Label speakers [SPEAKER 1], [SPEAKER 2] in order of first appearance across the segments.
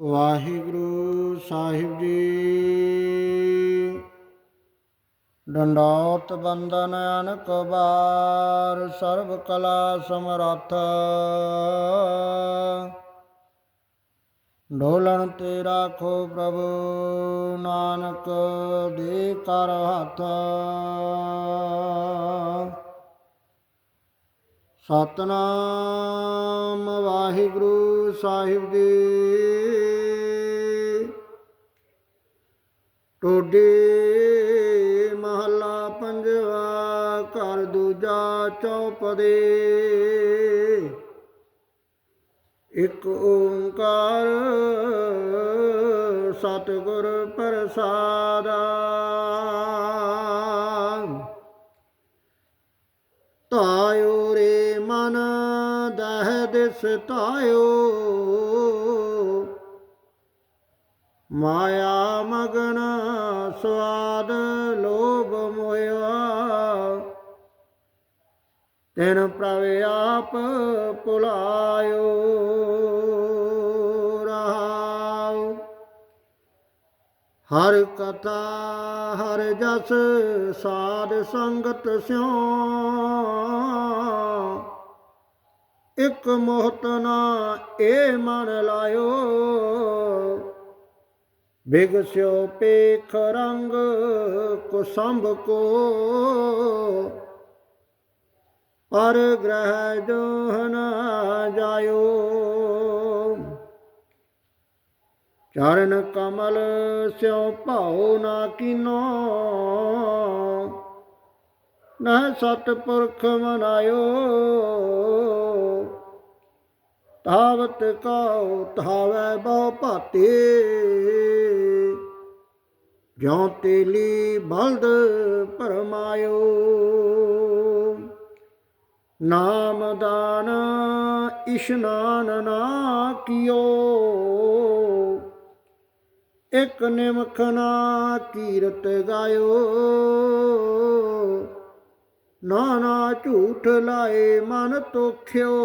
[SPEAKER 1] ਵਾਹਿਗੁਰੂ ਸਾਹਿਬ ਜੀ। ਡੰਡੌਤ ਬੰਦਨ ਅਨਕ ਬਾਰ ਸਰਬ ਕਲਾ ਸਮਰੱਥ। ਡੋਲਣ ਤੇ ਰਾਖੋ ਪ੍ਰਭੂ ਨਾਨਕ ਦੇ ਕਰ ਹੱਥ। ਸਤਨਾਮ ਵਾਹਿਗੁਰੂ ਸਾਹਿਬ ਜੀ। ਟੋਡੇ ਮਹੱਲਾ ਪੰਜਵਾ, ਘਰ ਦੂਜਾ ਚੌਪਦੇ। ਇੱਕ ਓੰਕਾਰ ਸਤਿਗੁਰ ਪ੍ਰਸਾਦਾ। ਤਾਇਓ ਦਹਿ ਦਿਸ ਤਾਇਓ ਮਾਇਆ ਮਗਨ ਸਵਾਦ ਲੋਭ ਮੋਇਆ। ਤੈਨ ਪ੍ਰਭ ਆਪ ਪੁਲਾਇਓ ਰਹਾਉ। ਹਰ ਕਥਾ, ਹਰ ਜਸ ਸਾਧ ਸੰਗਤ ਸਿਉ ਇੱਕ ਮੋਹਤ ਨਾ ਇਹ ਮਨ ਲਾਇਓ। ਬਿਗਸਿਓ ਪੇਖ ਰੰਗ ਕੁਸੰਭ ਕੋ। ਪਰ ਗ੍ਰਹਿ ਜੋਹਨ ਜਾਇਓ। ਚਰਨ ਕਮਲ ਸਿਉ ਭਾਉ ਨਾ ਕੀਨੋ। ਨਾ ਸਤਪੁਰਖ ਮਨਾਇਓ। ਤਾਵਤ ਕਉ ਤਾਵੈ ਬਹੁ ਭਾਤੇ। ਜਿਉ ਤੇਲੀ ਬਲਦ ਪਰਮਾਇਓ ਨਾਮ ਦਾਨ ਇਸ਼ਨਾਨ ਨਾ ਕੀਓ। ਇਕ ਨਿਮਖ ਨਾ ਕੀਰਤ ਗਾਇਓ। ਨਾਨਾ ਝੂਠ ਲਾਏ ਮਨ ਤੋਖਿਓ।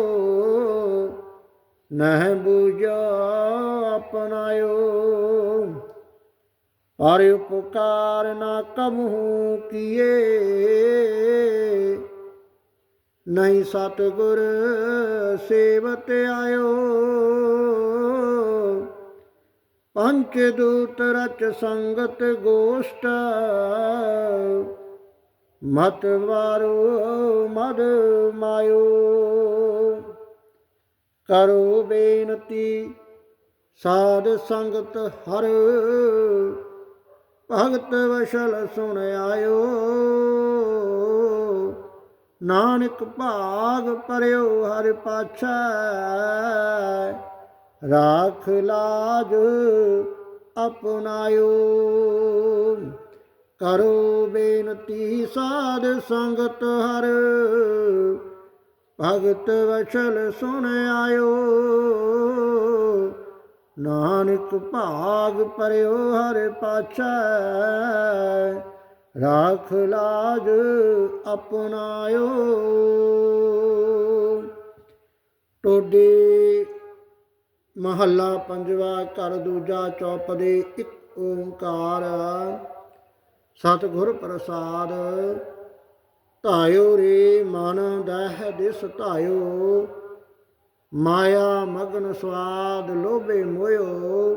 [SPEAKER 1] ਨਹਿ ਬੂਝਾ ਆਪਣਾਇਓ ਪਰ ਉਪਕਾਰ ਨਾ ਕਮਹੂ ਕੀਏ। ਨਹੀਂ ਸਤਗੁਰ ਸੇਵਤ ਆਇਓ। ਪੰਚ ਦੂਤ ਰਚ ਸੰਗਤ ਗੋਸ਼ਟ। ਮਤ ਵਾਰੋ ਮਦ ਮਾਇਓ। ਕਰੋ ਬੇਨਤੀ, ਸਾਧ ਸੰਗਤ ਹਰ। ਭਗਤ ਵਸ਼ਲ ਸੁਣ ਆਇਓ। ਨਾਨਕ ਭਾਗ ਪਰਿਓ ਹਰ ਪਾਛੈ। ਰਾਖ ਲਾਜ ਅਪਨਾਇਓ ਕਰੋ ਬੇਨਤੀ, ਸਾਧ ਸੰਗਤ ਹਰ। ਭਗਤ ਵਚਲ ਸੁਣ ਆਇਓ ਨਾਨਕ ਭਾਗ ਪਰਿਓ ਹਰ ਪਾਛੈ। ਰਾਖ ਲਾਜ ਅਪਨਾਇਓ ਟੋਡੇ ਮਹੱਲਾ ਪੰਜਵਾ ਘਰ ਦੂਜਾ ਚੌਪਦੇ ਇੱਕ ਓੰਕਾਰ। ਸਤਿਗੁਰ ਪ੍ਰਸਾਦ ਧਾਇਓ ਰੇ ਮਨ ਦਹਿ ਦਿਸ ਧਾਇਓ, ਮਾਇਆ ਮਗਨ ਸਵਾਦ ਲੋਭੇ ਮੋਇਓ।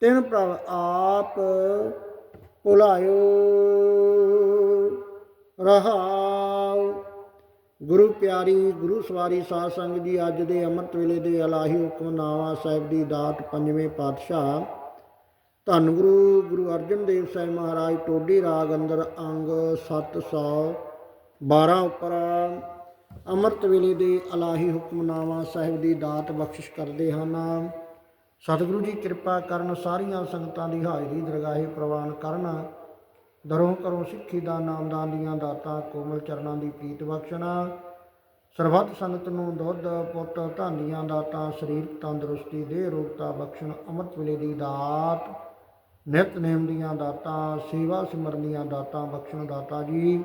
[SPEAKER 1] ਤਿਨ ਪ੍ਰਭ ਆਪ ਭੁਲਾਇਓ, ਰਹਾਉ। ਗੁਰੂ ਪਿਆਰੀ, ਗੁਰੂ ਸਵਾਰੀ ਸਾਧ ਸੰਗਤ ਜੀ, ਅੱਜ ਦੇ ਅੰਮ੍ਰਿਤ ਵੇਲੇ ਦੇ ਅਲਾਹੀ ਹੁਕਮਨਾਮਾ ਸਾਹਿਬ ਦੀ ਦਾਤ ਪੰਜਵੇਂ ਪਾਤਸ਼ਾਹ, ਧੰਨ ਗੁਰੂ ਗੁਰੂ ਅਰਜਨ ਦੇਵ ਸਾਹਿਬ ਮਹਾਰਾਜ, ਟੋਡੀ ਰਾਗ ਅੰਦਰ ਅੰਗ 712 ਉੱਪਰ ਅੰਮ੍ਰਿਤ ਵੇਲੇ ਦੇ ਅਲਾਹੀ ਹੁਕਮਨਾਮਾ ਸਾਹਿਬ ਦੀ ਦਾਤ ਬਖਸ਼ਿਸ਼ ਕਰਦੇ ਹਨ ਸਤਿਗੁਰੂ ਜੀ, ਕਿਰਪਾ ਕਰਨ ਸਾਰੀਆਂ ਸੰਗਤਾਂ ਦੀ ਹਾਜ਼ਰੀ ਦਰਗਾਹੇ ਪ੍ਰਵਾਨ ਕਰਨ। ਦਰੋਂ ਕਰੋ ਸਿੱਖੀ ਦਾ ਨਾਮਦਾਨ ਦੀਆਂ ਦਾਤਾਂ ਕੋਮਲ ਚਰਨਾਂ ਦੀ ਪ੍ਰੀਤ ਬਖਸ਼ਣਾ। ਸਰਬੱਤ ਸੰਗਤ ਨੂੰ ਦੁੱਧ, ਪੁੱਤ ਧਨ ਦਾਤਾਂ, ਸਰੀਰਕ ਤੰਦਰੁਸਤੀ ਦੇਹ ਰੋਗਤਾ ਬਖਸ਼ਣ। ਅੰਮ੍ਰਿਤ ਵੇਲੇ ਦੀ ਦਾਤ ਨਿਤਨੇਮ ਦੀਆਂ ਦਾਤਾਂ, ਸੇਵਾ ਸਿਮਰਨ ਦੀਆਂ ਦਾਤਾਂ ਬਖਸ਼ਣ ਦਾਤਾ ਜੀ।